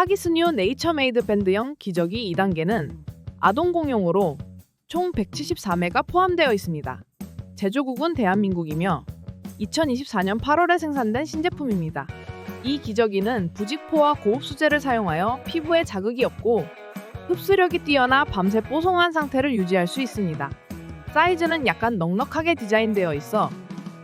하기스뉴 네이처메이드 밴드형 기저귀 2단계는 아동 공용으로 총 174매가 포함되어 있습니다. 제조국은 대한민국이며 2024년 8월에 생산된 신제품입니다. 이 기저귀는 부직포와 고급 수제를 사용하여 피부에 자극이 없고 흡수력이 뛰어나 밤새 뽀송한 상태를 유지할 수 있습니다. 사이즈는 약간 넉넉하게 디자인되어 있어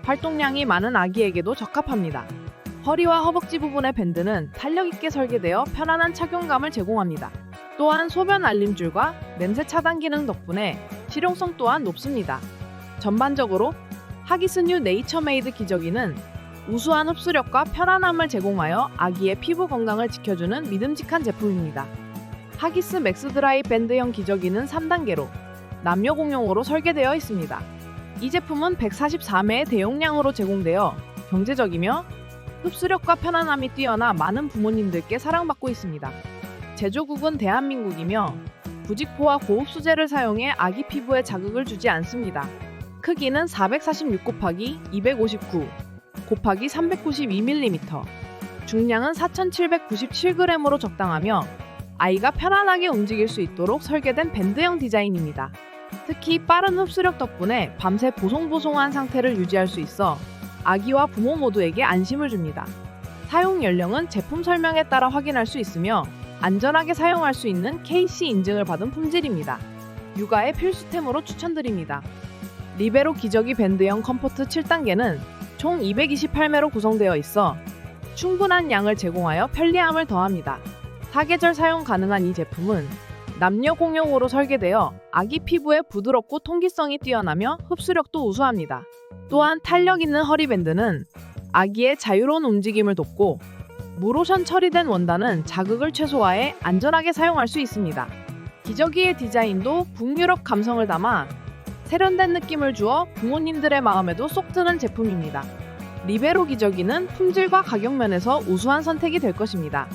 활동량이 많은 아기에게도 적합합니다. 허리와 허벅지 부분의 밴드는 탄력 있게 설계되어 편안한 착용감을 제공합니다. 또한 소변 알림줄과 냄새 차단 기능 덕분에 실용성 또한 높습니다. 전반적으로 하기스뉴 네이처메이드 기저귀는 우수한 흡수력과 편안함을 제공하여 아기의 피부 건강을 지켜주는 믿음직한 제품입니다. 하기스 맥스 드라이 밴드형 기저귀는 3단계로 남녀 공용으로 설계되어 있습니다. 이 제품은 144매의 대용량으로 제공되어 경제적이며 흡수력과 편안함이 뛰어나 많은 부모님들께 사랑받고 있습니다. 제조국은 대한민국이며 부직포와 고급 수제를 사용해 아기 피부에 자극을 주지 않습니다. 크기는 446 곱하기 259 곱하기 392mm, 중량은 4,797g으로 적당하며 아이가 편안하게 움직일 수 있도록 설계된 밴드형 디자인입니다. 특히 빠른 흡수력 덕분에 밤새 보송보송한 상태를 유지할 수 있어 아기와 부모 모두에게 안심을 줍니다. 사용 연령은 제품 설명에 따라 확인할 수 있으며 안전하게 사용할 수 있는 KC 인증을 받은 품질입니다. 육아의 필수템으로 추천드립니다. 리베로 기저귀 밴드형 컴포트 7단계는 총 228매로 구성되어 있어 충분한 양을 제공하여 편리함을 더합니다. 사계절 사용 가능한 이 제품은 남녀 공용으로 설계되어 아기 피부에 부드럽고 통기성이 뛰어나며 흡수력도 우수합니다. 또한 탄력 있는 허리밴드는 아기의 자유로운 움직임을 돕고 무로션 처리된 원단은 자극을 최소화해 안전하게 사용할 수 있습니다. 기저귀의 디자인도 북유럽 감성을 담아 세련된 느낌을 주어 부모님들의 마음에도 쏙 드는 제품입니다. 리베로 기저귀는 품질과 가격 면에서 우수한 선택이 될 것입니다.